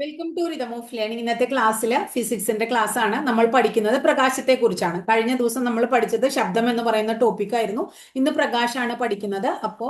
Welcome to rhythm of learning ഇന്നത്തെ ക്ലാസ്സിൽ ഫിസിക്സിന്റെ class ആണ് നമ്മൾ പഠിക്കുന്നത് പ്രകാശത്തെ കുറിച്ചാണ്. കഴിഞ്ഞ ദിവസം നമ്മൾ പഠിച്ചത് ശബ്ദം എന്ന് പറയുന്ന ടോപ്പിക് ആയിരുന്നു. ഇന്ന് പ്രകാശാണ് പഠിക്കുന്നത്. അപ്പോ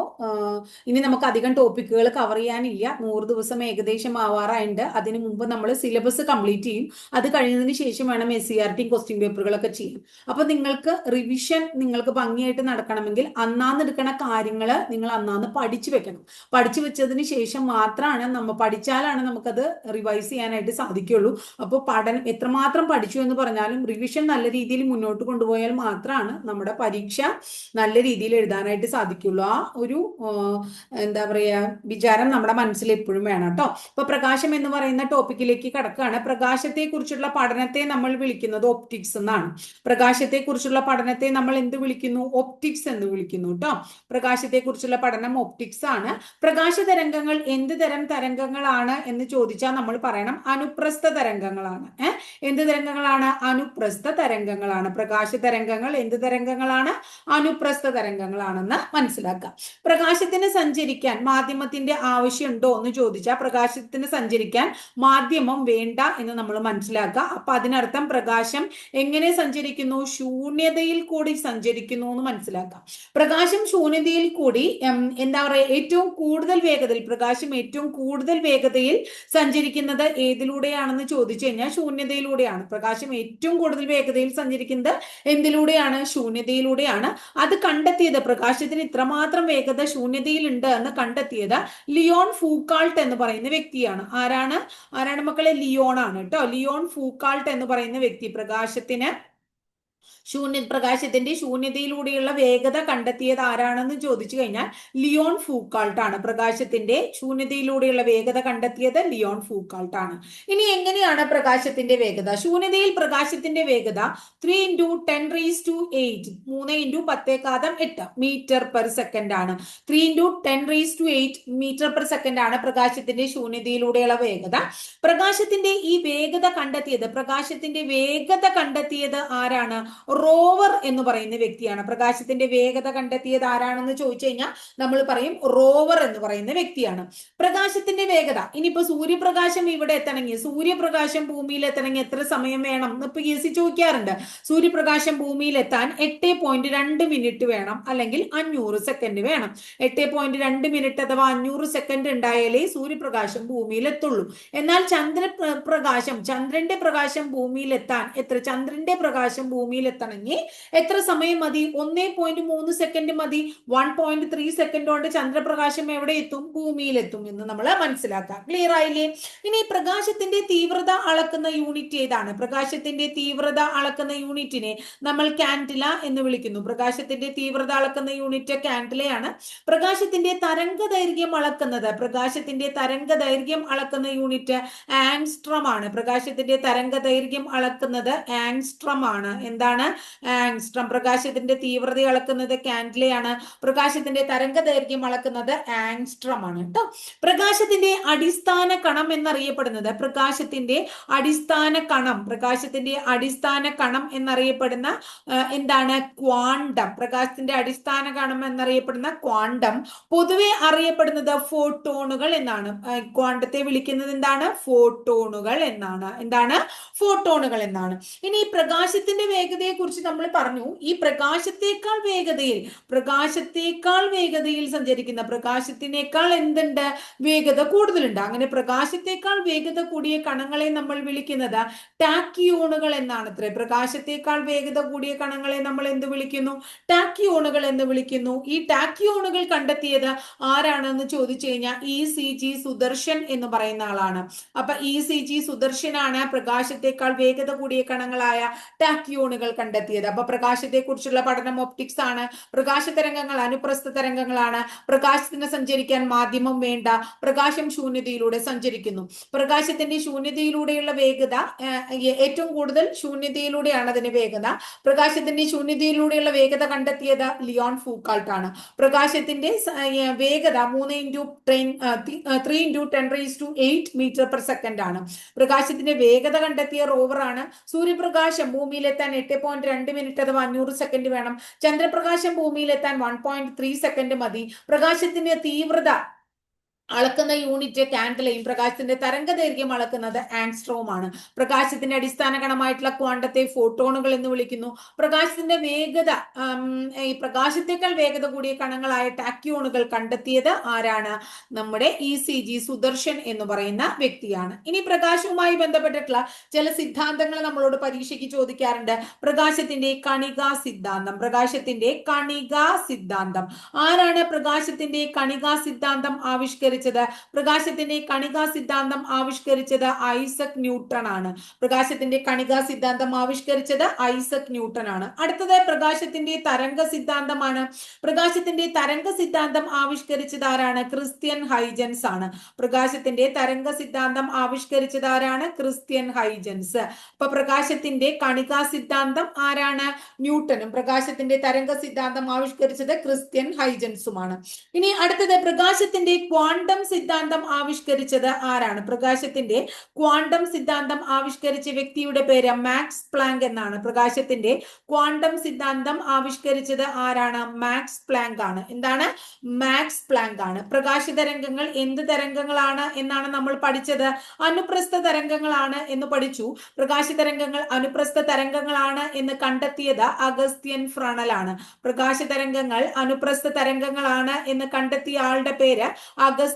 ഇനി നമുക്ക് അധികം ടോപ്പിക്കുകൾ കവർ ചെയ്യാനില്ല. നൂറ് ദിവസം ഏകദേശം ആവാറായിട്ട് അതിനു മുമ്പ് നമ്മൾ സിലബസ് കംപ്ലീറ്റ് ചെയ്യും. അത് കഴിഞ്ഞതിന് ശേഷം വേണം S C R T question പേപ്പറുകളൊക്കെ ചെയ്യാൻ. അപ്പോൾ നിങ്ങൾക്ക് റിവിഷൻ നിങ്ങൾക്ക് ഭംഗിയായിട്ട് നടക്കണമെങ്കിൽ അന്നാന്ന് എടുക്കണ കാര്യങ്ങൾ നിങ്ങൾ അന്നാന്ന് പഠിച്ചു വെക്കണം. പഠിച്ചു വെച്ചതിന് ശേഷം മാത്രമാണ് നമ്മൾ പഠിച്ചാലാണ് നമുക്കത് റിവൈസ് ചെയ്യാനായിട്ട് സാധിക്കുള്ളൂ അപ്പോൾ പഠനം എത്രമാത്രം പഠിച്ചു എന്ന് പറഞ്ഞാലും റിവിഷൻ നല്ല രീതിയിൽ മുന്നോട്ട് കൊണ്ടുപോയാൽ മാത്രമാണ് നമ്മുടെ പരീക്ഷ നല്ല രീതിയിൽ എഴുതാനായിട്ട് സാധിക്കുള്ളൂ ആ ഒരു എന്താ പറയുക വിചാരം നമ്മുടെ മനസ്സിൽ എപ്പോഴും വേണം കേട്ടോ. ഇപ്പൊ പ്രകാശം എന്ന് പറയുന്ന ടോപ്പിക്കിലേക്ക് കടക്കുകയാണ്. പ്രകാശത്തെ കുറിച്ചുള്ള പഠനത്തെ നമ്മൾ വിളിക്കുന്നത് ഒപ്റ്റിക്സ് എന്നാണ്. പ്രകാശത്തെ കുറിച്ചുള്ള പഠനത്തെ നമ്മൾ എന്ത് വിളിക്കുന്നു? ഒപ്റ്റിക്സ് എന്ന് വിളിക്കുന്നു കേട്ടോ. പ്രകാശത്തെ കുറിച്ചുള്ള പഠനം ഒപ്റ്റിക്സ് ആണ്. പ്രകാശ തരംഗങ്ങൾ എന്ത് തരം തരംഗങ്ങളാണ് എന്ന് ചോദിച്ചാൽ നമ്മൾ പറയണം അനുപ്രസ്ഥ തരംഗങ്ങളാണ്. ഏഹ് എന്ത് തരംഗങ്ങളാണ്? അനുപ്രസ്ഥ തരംഗങ്ങളാണ്. പ്രകാശ തരംഗങ്ങൾ എന്ത് തരംഗങ്ങളാണ്? അനുപ്രസ്ഥ തരംഗങ്ങളാണെന്ന് മനസ്സിലാക്കാം. പ്രകാശത്തിന് സഞ്ചരിക്കാൻ മാധ്യമത്തിന്റെ ആവശ്യമുണ്ടോ എന്ന് ചോദിച്ചാൽ പ്രകാശത്തിന് സഞ്ചരിക്കാൻ മാധ്യമം വേണ്ട എന്ന് നമ്മൾ മനസ്സിലാക്കുക. അപ്പൊ അതിനർത്ഥം പ്രകാശം എങ്ങനെ സഞ്ചരിക്കുന്നു? ശൂന്യതയിൽ കൂടി സഞ്ചരിക്കുന്നു എന്ന് മനസ്സിലാക്കാം. പ്രകാശം ശൂന്യതയിൽ കൂടി എന്താ പറയുക ഏറ്റവും കൂടുതൽ വേഗതയിൽ പ്രകാശം ഏറ്റവും കൂടുതൽ വേഗതയിൽ സഞ്ചരിക്കുന്നത് ഏതിലൂടെയാണെന്ന് ചോദിച്ചു കഴിഞ്ഞാൽ ശൂന്യതയിലൂടെയാണ്. പ്രകാശം ഏറ്റവും കൂടുതൽ വേഗതയിൽ സഞ്ചരിക്കുന്നത് എന്തിലൂടെയാണ്? ശൂന്യതയിലൂടെയാണ്. അത് കണ്ടെത്തിയത് പ്രകാശത്തിന് ഇത്രമാത്രം വേഗത ശൂന്യതയിൽ ഉണ്ട് എന്ന് കണ്ടെത്തിയത് ലിയോൺ ഫൂക്കാൾട്ട് എന്ന് പറയുന്ന വ്യക്തിയാണ്. ആരാണ്? ആരാണ് മക്കളെ? ലിയോൺ ആണ് കേട്ടോ. ലിയോൺ ഫൂക്കാൾട്ട് എന്ന് പറയുന്ന വ്യക്തി. പ്രകാശത്തിന് ശൂന്യ പ്രകാശത്തിന്റെ ശൂന്യതയിലൂടെയുള്ള വേഗത കണ്ടെത്തിയത് ആരാണെന്ന് ചോദിച്ചു കഴിഞ്ഞാൽ ലിയോൺ ഫൂക്കാൾട്ട് ആണ് പ്രകാശത്തിന്റെ ശൂന്യതയിലൂടെയുള്ള വേഗത കണ്ടെത്തിയത് ലിയോൺ ഫൂക്കാൾട്ട് ആണ് ഇനി എങ്ങനെയാണ് പ്രകാശത്തിന്റെ വേഗത? ശൂന്യതയിൽ പ്രകാശത്തിന്റെ വേഗത three into ten raise to eight മൂന്ന് ഇന്റു പത്തേക്കാതം എട്ട് മീറ്റർ പെർ സെക്കൻഡ് ആണ്. Three into ten raise to eight metre per second ആണ് പ്രകാശത്തിന്റെ ശൂന്യതയിലൂടെയുള്ള വേഗത. പ്രകാശത്തിന്റെ ഈ വേഗത കണ്ടെത്തിയത് പ്രകാശത്തിന്റെ വേഗത കണ്ടെത്തിയത് ആരാണ്? റോവർ എന്ന് പറയുന്ന വ്യക്തിയാണ്. പ്രകാശത്തിന്റെ വേഗത കണ്ടെത്തിയത് ആരാണെന്ന് ചോദിച്ചു കഴിഞ്ഞാൽ നമ്മൾ പറയും റോവർ എന്ന് പറയുന്ന വ്യക്തിയാണ്. പ്രകാശത്തിന്റെ വേഗത. ഇനിയിപ്പോ സൂര്യപ്രകാശം ഇവിടെ എത്തണമെങ്കിൽ സൂര്യപ്രകാശം ഭൂമിയിൽ എത്തണമെങ്കിൽ എത്ര സമയം വേണം എന്ന് പി എസ് സി ചോദിക്കാറുണ്ട്. സൂര്യപ്രകാശം ഭൂമിയിൽ എത്താൻ എട്ട് പോയിന്റ് രണ്ട് മിനിറ്റ് വേണം അല്ലെങ്കിൽ അഞ്ഞൂറ് സെക്കൻഡ് വേണം. എട്ട് പോയിന്റ് രണ്ട് മിനിറ്റ് അഥവാ അഞ്ഞൂറ് സെക്കൻഡ് ഉണ്ടായാലേ സൂര്യപ്രകാശം ഭൂമിയിൽ എത്തുള്ളൂ. എന്നാൽ ചന്ദ്ര പ്രകാശം ചന്ദ്രന്റെ പ്രകാശം ഭൂമിയിൽ എത്താൻ എത്ര? ചന്ദ്രന്റെ പ്രകാശം ഭൂമിയിൽ എത്തണമെങ്കിൽ എത്ര സമയം മതി? ഒന്നേ പോയിന്റ് മൂന്ന് സെക്കൻഡ് മതി. വൺ പോയിന്റ് ത്രീ സെക്കൻഡ് കൊണ്ട് ചന്ദ്രപ്രകാശം എവിടെ എത്തും? ഭൂമിയിൽ എത്തും എന്ന് നമ്മൾ മനസ്സിലാക്കാം. ക്ലിയർ ആയില്ലേ? ഇനി പ്രകാശത്തിന്റെ തീവ്രത അളക്കുന്ന യൂണിറ്റ് ഏതാണ്? പ്രകാശത്തിന്റെ തീവ്രത അളക്കുന്ന യൂണിറ്റിനെ നമ്മൾ കാൻഡില എന്ന് വിളിക്കുന്നു. പ്രകാശത്തിന്റെ തീവ്രത അളക്കുന്ന യൂണിറ്റ് കാൻഡിലയാണ്. പ്രകാശത്തിന്റെ തരംഗ ദൈർഘ്യം അളക്കുന്നത്. പ്രകാശത്തിന്റെ തരംഗ ദൈർഘ്യം അളക്കുന്ന യൂണിറ്റ് ആങ്സ്ട്രം ആണ്. പ്രകാശത്തിന്റെ തരംഗ ദൈർഘ്യം അളക്കുന്നത് ആങ്സ്ട്രം ആണ്. എന്താണ്? ആങ്സ്ട്രം പ്രകാശത്തിന്റെ തീവ്രത അളക്കുന്നത് കാൻഡിലയാണ്. പ്രകാശത്തിന്റെ തരംഗ ദൈർഘ്യം അളക്കുന്നത് ആങ്സ്ട്രം ആണ് കേട്ടോ പ്രകാശത്തിന്റെ അടിസ്ഥാന കണം എന്നറിയപ്പെടുന്നത് പ്രകാശത്തിന്റെ അടിസ്ഥാന കണം. പ്രകാശത്തിന്റെ അടിസ്ഥാന കണം എന്നറിയപ്പെടുന്ന എന്താണ്? ക്വാണ്ടം. പ്രകാശത്തിന്റെ അടിസ്ഥാന കണം എന്നറിയപ്പെടുന്ന ക്വാണ്ടം. പൊതുവെ അറിയപ്പെടുന്നത് ഫോട്ടോണുകൾ എന്നാണ്. ക്വാണ്ടത്തെ വിളിക്കുന്നത് എന്താണ്? ഫോട്ടോണുകൾ എന്നാണ്. എന്താണ്? ഫോട്ടോണുകൾ എന്നാണ്. ഇനി പ്രകാശത്തിന്റെ വേഗതയെ കുറിച്ച് നമ്മൾ പറഞ്ഞു ഈ പ്രകാശത്തേക്കാൾ വേഗതയിൽ പ്രകാശത്തേക്കാൾ വേഗതയിൽ സഞ്ചരിക്കുന്ന പ്രകാശത്തിനേക്കാൾ എന്തുണ്ട്? വേഗത കൂടുതലുണ്ട്. അങ്ങനെ പ്രകാശത്തേക്കാൾ വേഗത കൂടിയ കണങ്ങളെ നമ്മൾ വിളിക്കുന്നത് ടാക്കിയോണുകൾ എന്നാണ് അത്രേ പ്രകാശത്തേക്കാൾ വേഗത കൂടിയ കണങ്ങളെ നമ്മൾ എന്ത് വിളിക്കുന്നു? ടാക്കിയോണുകൾ എന്ന് വിളിക്കുന്നു. ഈ ടാക്കിയോണുകൾ കണ്ടെത്തിയത് ആരാണെന്ന് ചോദിച്ചു കഴിഞ്ഞാൽ ഇ സി ജി സുദർശൻ എന്ന് പറയുന്ന ആളാണ്. അപ്പൊ ഇ സി ജി സുദർശനാണ് പ്രകാശത്തേക്കാൾ വേഗത കൂടിയ കണങ്ങളായ ടാക്കിയോണുകൾ കണ്ടെത്തിയത്. അപ്പൊ പ്രകാശത്തെ കുറിച്ചുള്ള പഠനം ഒപ്റ്റിക്സ് ആണ്. പ്രകാശ തരംഗങ്ങൾ അനുപ്രസ്ഥ തരംഗങ്ങളാണ് പ്രകാശത്തിന് സഞ്ചരിക്കാൻ മാധ്യമം വേണ്ട. പ്രകാശം ശൂന്യതയിലൂടെ സഞ്ചരിക്കുന്നു. പ്രകാശത്തിന്റെ ശൂന്യതയിലൂടെയുള്ള വേഗത ഏറ്റവും കൂടുതൽ ശൂന്യതയിലൂടെയാണ് അതിന്റെ വേഗത. പ്രകാശത്തിന്റെ ശൂന്യതയിലൂടെയുള്ള വേഗത കണ്ടെത്തിയത് ലിയോൺ ഫൂക്കാൾട്ട് ആണ് പ്രകാശത്തിന്റെ വേഗത മൂന്ന് into train three into ten raise to eight metre per second ആണ് പ്രകാശത്തിന്റെ വേഗത കണ്ടെത്തിയ റോവർ ആണ് സൂര്യപ്രകാശം ഭൂമിയിലെത്താൻ എട്ട് പോയിന്റ് രണ്ട് മിനിറ്റ് അഥവാ അഞ്ഞൂറ് സെക്കൻഡ് വേണം. ചന്ദ്രപ്രകാശം ഭൂമിയിലെത്താൻ വൺ പോയിന്റ് ത്രീ സെക്കൻഡ് മതി. പ്രകാശത്തിന്റെ തീവ്രത അളക്കുന്ന യൂണിറ്റ് കാൻഡലയും പ്രകാശത്തിന്റെ തരംഗ ദൈർഘ്യം അളക്കുന്നത് ആങ്സ്ട്രോം ആണ് പ്രകാശത്തിന്റെ അടിസ്ഥാന കണമായിട്ടുള്ള ക്വാണ്ടത്തെ ഫോട്ടോണുകൾ എന്ന് വിളിക്കുന്നു. പ്രകാശത്തിന്റെ വേഗത ഈ പ്രകാശത്തേക്കാൾ വേഗത കൂടിയ കണങ്ങളായ ടാക്യൂണുകൾ കണ്ടെത്തിയത് ആരാണ്? നമ്മുടെ ഇ സി ജി സുദർശൻ എന്ന് പറയുന്ന വ്യക്തിയാണ്. ഇനി പ്രകാശവുമായി ബന്ധപ്പെട്ടിട്ടുള്ള ചില സിദ്ധാന്തങ്ങൾ നമ്മളോട് പരീക്ഷയ്ക്ക് ചോദിക്കാറുണ്ട്. പ്രകാശത്തിന്റെ കണികാ സിദ്ധാന്തം പ്രകാശത്തിന്റെ കണികാ സിദ്ധാന്തം. ആരാണ് പ്രകാശത്തിന്റെ കണികാ സിദ്ധാന്തം ആവിഷ്കരിച്ചത്? പ്രകാശത്തിന്റെ കണികാ സിദ്ധാന്തം ആവിഷ്കരിച്ചത് ഐസക് ന്യൂട്ടൺ ആണ്. പ്രകാശത്തിന്റെ കണികാ സിദ്ധാന്തം ആവിഷ്കരിച്ചത് ഐസക് ന്യൂട്ടൺ ആണ്. അടുത്തത് പ്രകാശത്തിന്റെ തരംഗ സിദ്ധാന്തമാണ് പ്രകാശത്തിന്റെ തരംഗ സിദ്ധാന്തം ആവിഷ്കരിച്ചത് ആരാണ്? ക്രിസ്ത്യൻ ഹൈജൻസ് ആണ്. പ്രകാശത്തിന്റെ തരംഗ സിദ്ധാന്തം ആവിഷ്കരിച്ചത് ആരാണ്? Christian Huygens. അപ്പൊ പ്രകാശത്തിന്റെ കണികാ സിദ്ധാന്തം ആരാണ്? ന്യൂട്ടനും. പ്രകാശത്തിന്റെ തരംഗ സിദ്ധാന്തം ആവിഷ്കരിച്ചത് ക്രിസ്ത്യൻ ഹൈജൻസുമാണ് ഇനി അടുത്തത് പ്രകാശത്തിന്റെ ക്വാണ്ടം സിദ്ധാന്തം ആവിഷ്കരിച്ചത് ആരാണ്? പ്രകാശത്തിന്റെ ക്വാണ്ടം സിദ്ധാന്തം ആവിഷ്കരിച്ച വ്യക്തിയുടെ പേര് മാക്സ് പ്ലാങ്ക് എന്നാണ്. പ്രകാശത്തിന്റെ ക്വാണ്ടം സിദ്ധാന്തം ആവിഷ്കരിച്ചത് ആരാണ്? മാക്സ് പ്ലാങ്ക് ആണ്. എന്താണ്? മാക്സ് പ്ലാങ്ക് ആണ്. പ്രകാശ തരംഗങ്ങൾ എന്ത് തരംഗങ്ങളാണ് എന്നാണ് നമ്മൾ പഠിച്ചത്? അനുപ്രസ്ഥ തരംഗങ്ങളാണ് എന്ന് പഠിച്ചു. പ്രകാശ തരംഗങ്ങൾ അനുപ്രസ്ഥ തരംഗങ്ങളാണ് എന്ന് കണ്ടെത്തിയത് അഗസ്ത്യൻ ഫ്രണലാണ്. പ്രകാശ തരംഗങ്ങൾ അനുപ്രസ്ഥ തരംഗങ്ങളാണ് എന്ന് കണ്ടെത്തിയ ആളുടെ പേര്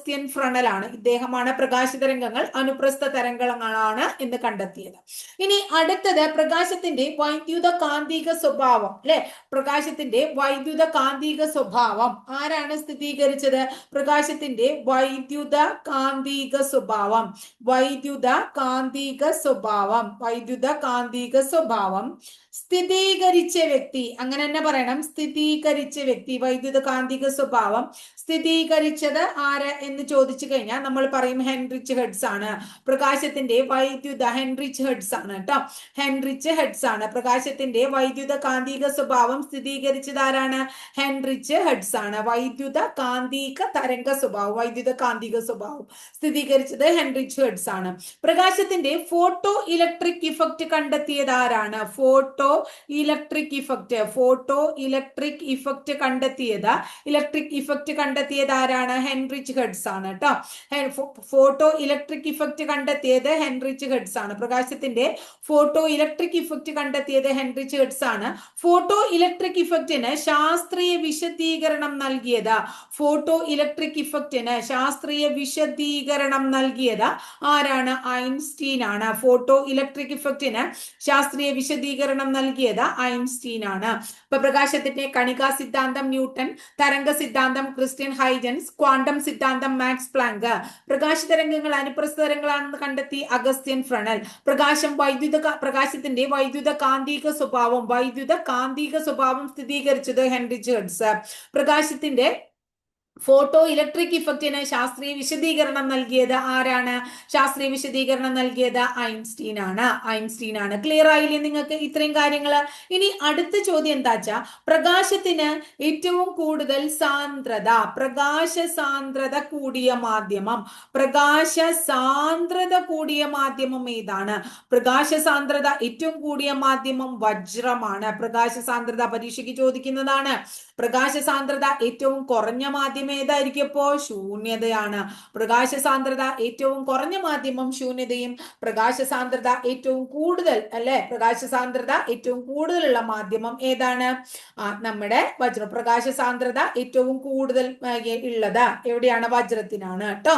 അഗസ്ത്യൻ ഫ്രണലാണ് ഇദ്ദേഹമാണ് പ്രകാശ തരംഗങ്ങൾ അനുപ്രസ്ഥ തരംഗങ്ങളാണ് എന്ന് കണ്ടെത്തിയത്. ഇനി അടുത്തത് പ്രകാശത്തിന്റെ വൈദ്യുത കാന്തിക സ്വഭാവം അല്ലെ? പ്രകാശത്തിന്റെ വൈദ്യുത കാന്തിക സ്വഭാവം. ആരാണ് സ്ഥിരീകരിച്ചത്? പ്രകാശത്തിന്റെ വൈദ്യുത കാന്തിക സ്വഭാവം. വൈദ്യുത കാന്തിക സ്വഭാവം. വൈദ്യുത കാന്തിക സ്വഭാവം. സ്ഥിരീകരിച്ച വ്യക്തി അങ്ങനെ തന്നെ പറയണം സ്ഥിരീകരിച്ച വ്യക്തി വൈദ്യുത കാന്തിക സ്വഭാവം. സ്ഥിരീകരിച്ചത് ആര് എന്ന് ചോദിച്ചു കഴിഞ്ഞാൽ നമ്മൾ പറയും ഹെൻറിച്ച് ഹെഡ്സ് ആണ്. പ്രകാശത്തിന്റെ വൈദ്യുത ഹെൻറിച്ച് ഹെഡ്സ് ആണ് കേട്ടോ. ഹെൻറിച്ച് ഹെഡ്സ് ആണ്. പ്രകാശത്തിന്റെ വൈദ്യുത കാന്തിക സ്വഭാവം സ്ഥിരീകരിച്ചത് ആരാണ്? ഹെൻറിച്ച് ഹെഡ്സ് ആണ്. വൈദ്യുത കാന്തിക തരംഗ സ്വഭാവം വൈദ്യുത കാന്തിക സ്വഭാവം സ്ഥിരീകരിച്ചത് ഹെൻറിച്ച് ഹെഡ്സ് ആണ്. പ്രകാശത്തിന്റെ ഫോട്ടോ ഇലക്ട്രിക് ഇഫക്റ്റ് കണ്ടെത്തിയത് ആരാണ്? Photoelectric effect. Photo electric effect കണ്ടെത്തിയത് ഇലക്ട്രിക് ഇഫക്റ്റ് കണ്ടെത്തിയത് ആരാണ്? ഹെൻറിച്ച് ഹെഡ്സ് ആണ് കേട്ടോ ഫോട്ടോ ഇലക്ട്രിക് ഇഫക്റ്റ് കണ്ടെത്തിയത് ഹെൻറിച്ച് ഹെഡ്സ് ആണ് പ്രകാശത്തിന്റെ ഫോട്ടോ ഇലക്ട്രിക് ഇഫക്റ്റ് കണ്ടെത്തിയത് ഹെൻറിച്ച് ഹെഡ്സ് ആണ് ഫോട്ടോ ഇലക്ട്രിക് ഇഫക്റ്റിന് ശാസ്ത്രീയ വിശദീകരണം നൽകിയത്. ഫോട്ടോ ഇലക്ട്രിക് ഇഫക്റ്റിന് ശാസ്ത്രീയ വിശദീകരണം നൽകിയത്. ആരാണ്? ഐൻസ്റ്റീൻ ആണ് ഫോട്ടോ ഇലക്ട്രിക് ഇഫക്റ്റിന് ശാസ്ത്രീയ വിശദീകരണം നൽകിയത് ഐൻസ്റ്റീൻ ആണ് ഇപ്പൊ പ്രകാശത്തിന്റെ കണികാ സിദ്ധാന്തം ന്യൂട്ടൺ തരംഗ സിദ്ധാന്തം ക്രിസ്ത്യൻ ഹൈജൻസ് ക്വാണ്ടം സിദ്ധാന്തം മാക്സ് പ്ലാങ്ക്. പ്രകാശ തരംഗങ്ങൾ അനുപ്രസ്ഥ തരംഗങ്ങളാണെന്ന് കണ്ടെത്തി അഗസ്ത്യൻ ഫ്രണൽ. പ്രകാശം വൈദ്യുത പ്രകാശത്തിന്റെ വൈദ്യുത കാന്തിക സ്വഭാവം വൈദ്യുത കാന്തിക സ്വഭാവം സ്ഥിരീകരിച്ചത് ഹെൻറി ജേഡ്സ് പ്രകാശത്തിന്റെ ഫോട്ടോ ഇലക്ട്രിക് ഇഫക്റ്റിന് ശാസ്ത്രീയ വിശദീകരണം നൽകിയത് ആരാണ്? ശാസ്ത്രീയ വിശദീകരണം നൽകിയത് ഐൻസ്റ്റീൻ ആണ് ഐൻസ്റ്റീൻ ആണ് ക്ലിയർ ആയില്ലേ നിങ്ങൾക്ക് ഇത്രയും കാര്യങ്ങൾ ഇനി അടുത്ത ചോദ്യം എന്താ വെച്ചാ പ്രകാശത്തിന് ഏറ്റവും കൂടുതൽ സാന്ദ്രത പ്രകാശ സാന്ദ്രത കൂടിയ മാധ്യമം പ്രകാശ സാന്ദ്രത കൂടിയ മാധ്യമം ഏതാണ്? പ്രകാശ സാന്ദ്രത ഏറ്റവും കൂടിയ മാധ്യമം വജ്രമാണ്. പ്രകാശ സാന്ദ്രത പരീക്ഷയ്ക്ക് ചോദിക്കുന്നതാണ്. പ്രകാശ സാന്ദ്രത ഏറ്റവും കുറഞ്ഞ മാധ്യമം ഏതായിരിക്കും? ഇപ്പോ ശൂന്യതയാണ്. പ്രകാശ സാന്ദ്രത ഏറ്റവും കുറഞ്ഞ മാധ്യമം ശൂന്യതയും പ്രകാശ സാന്ദ്രത ഏറ്റവും കൂടുതൽ അല്ലെ? പ്രകാശ സാന്ദ്രത ഏറ്റവും കൂടുതലുള്ള മാധ്യമം ഏതാണ്? നമ്മുടെ വജ്ര പ്രകാശ സാന്ദ്രത ഏറ്റവും കൂടുതൽ ഉള്ളത് എവിടെയാണ്? വജ്രത്തിനാണ് കേട്ടോ.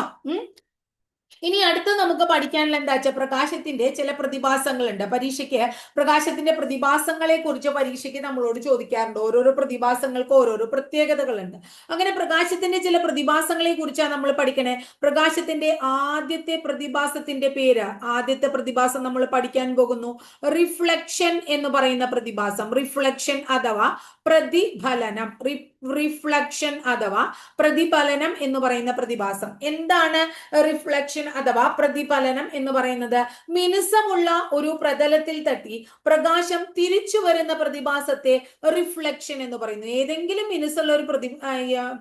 ഇനി അടുത്ത് നമുക്ക് പഠിക്കാനുള്ള എന്താ വെച്ചാൽ പ്രകാശത്തിന്റെ ചില പ്രതിഭാസങ്ങളുണ്ട്. പരീക്ഷയ്ക്ക് പ്രകാശത്തിന്റെ പ്രതിഭാസങ്ങളെ കുറിച്ച് പരീക്ഷയ്ക്ക് നമ്മളോട് ചോദിക്കാറുണ്ട്. ഓരോരോ പ്രതിഭാസങ്ങൾക്ക് ഓരോരോ പ്രത്യേകതകളുണ്ട്. അങ്ങനെ പ്രകാശത്തിന്റെ ചില പ്രതിഭാസങ്ങളെ കുറിച്ചാണ് നമ്മൾ പഠിക്കണേ. പ്രകാശത്തിന്റെ ആദ്യത്തെ പ്രതിഭാസത്തിന്റെ പേര് ആദ്യത്തെ പ്രതിഭാസം നമ്മൾ പഠിക്കാൻ പോകുന്നു. റിഫ്ലക്ഷൻ എന്ന് പറയുന്ന പ്രതിഭാസം. റിഫ്ലക്ഷൻ അഥവാ പ്രതിഫലനം. റിഫ്ലക്ഷൻ അഥവാ പ്രതിഫലനം എന്ന് പറയുന്ന പ്രതിഭാസം. എന്താണ് റിഫ്ലക്ഷൻ അഥവാ പ്രതിഫലനം എന്ന് പറയുന്നത്? മിനുസമുള്ള ഒരു പ്രതലത്തിൽ തട്ടി പ്രകാശം തിരിച്ചു വരുന്ന പ്രതിഭാസത്തെ റിഫ്ലക്ഷൻ എന്ന് പറയുന്നു. ഏതെങ്കിലും മിനുസുള്ള ഒരു പ്രതി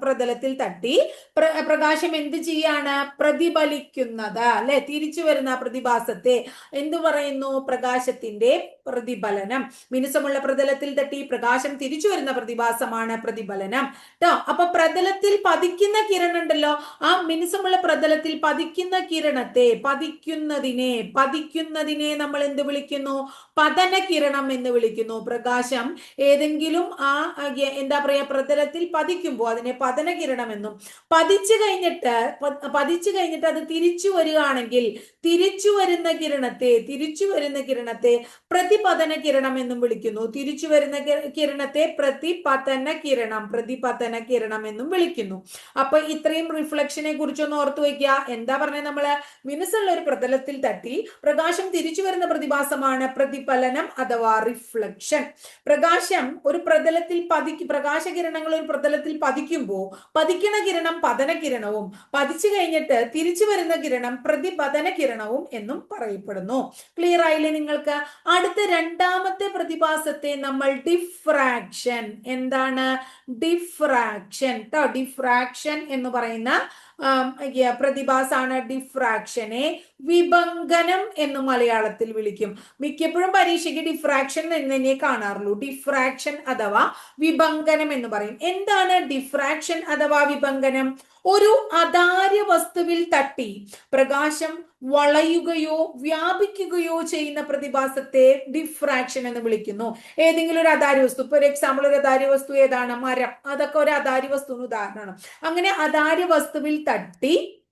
പ്രതലത്തിൽ തട്ടി പ്ര- പ്രകാശം എന്ത് ചെയ്യാണ്? പ്രതിഫലിക്കുന്നത് അല്ലെ? തിരിച്ചു വരുന്ന പ്രതിഭാസത്തെ എന്തു പറയുന്നു? പ്രകാശത്തിന്റെ പ്രതിഫലനം. മിനുസമുള്ള പ്രതലത്തിൽ തട്ടി പ്രകാശം തിരിച്ചു വരുന്ന പ്രതിഭാസമാണ് പ്രതിഫലനം. പ്രതിഫലനം ട്ടോ അപ്പൊ പ്രതലത്തിൽ പതിക്കുന്ന കിരണം ഉണ്ടല്ലോ ആ മിനുസമുള്ള പ്രതലത്തിൽ പതിക്കുന്ന കിരണത്തെ പതിക്കുന്നതിനെ പതിക്കുന്നതിനെ നമ്മൾ എന്ത് വിളിക്കുന്നു? പതന കിരണം എന്ന് വിളിക്കുന്നു. പ്രകാശം ഏതെങ്കിലും ആ, എന്താ പറയാ പ്രതലത്തിൽ പതിക്കുമ്പോൾ അതിനെ പതന കിരണം എന്നും. പതിച്ചു കഴിഞ്ഞിട്ട് പതിച്ചു കഴിഞ്ഞിട്ട് അത് തിരിച്ചു വരികയാണെങ്കിൽ തിരിച്ചു വരുന്ന കിരണത്തെ തിരിച്ചു വരുന്ന കിരണത്തെ പ്രതിപതന കിരണം എന്നും വിളിക്കുന്നു. തിരിച്ചു വരുന്ന കിരണത്തെ പ്രതിപതന കിരണം. പ്രതിപതന കിരണം എന്നും വിളിക്കുന്നു. അപ്പൊ ഇത്രയും റിഫ്ലക്ഷനെ കുറിച്ചൊന്ന് ഓർത്തു വയ്ക്കുക. എന്താ പറഞ്ഞത് നമ്മൾ? മിനുസുള്ള ഒരു പ്രതലത്തിൽ തട്ടി പ്രകാശം തിരിച്ചു വരുന്ന പ്രതിഭാസമാണ് പ്രതിഫലനം അഥവാ റിഫ്ലക്ഷൻ പ്രകാശം ഒരു പ്രതലത്തിൽ പതിക്ക് പ്രകാശകിരണങ്ങൾ ഒരു പ്രതലത്തിൽ പതിക്കുമ്പോൾ പതിക്കണ കിരണം പതന കിരണവും പതിച്ചു കഴിഞ്ഞിട്ട് തിരിച്ചു വരുന്ന കിരണം പ്രതിപതന കിരണവും എന്നും പറയപ്പെടുന്നു. ക്ലിയർ ആയില്ലേ നിങ്ങൾക്ക്? അടുത്ത രണ്ടാമത്തെ പ്രതിഭാസത്തെ നമ്മൾ ഡിഫ്രാക്ഷൻ എന്താണ്? ഡിഫ്രാക്ഷൻ കേട്ടോ ഡിഫ്രാക്ഷൻ എന്ന് പറയുന്ന പ്രതിഭാസാണ് ഡിഫ്രാക്ഷനെ വിഭംഗനം എന്ന് മലയാളത്തിൽ വിളിക്കും. മിക്കപ്പോഴും പരീക്ഷയ്ക്ക് ഡിഫ്രാക്ഷൻ എന്ന് തന്നെ കാണാറുള്ളൂ. ഡിഫ്രാക്ഷൻ അഥവാ വിഭംഗനം എന്ന് പറയും. എന്താണ് ഡിഫ്രാക്ഷൻ അഥവാ വിഭംഗനം? ഒരു അതാര്യ വസ്തുവിൽ തട്ടി പ്രകാശം വളയുകയോ വ്യാപിക്കുകയോ ചെയ്യുന്ന പ്രതിഭാസത്തെ ഡിഫ്രാക്ഷൻ എന്ന് വിളിക്കുന്നു. ഏതെങ്കിലും ഒരു അധാരി വസ്തു ഫോർ എക്സാമ്പിൾ ഒരു അധാരി വസ്തു ഏതാണ്? മരം. അതൊക്കെ ഒരു അധാരി വസ്തുവിന് ഉദാഹരണമാണ്. അങ്ങനെ അധാരി വസ്തുവിൽ തട്ടി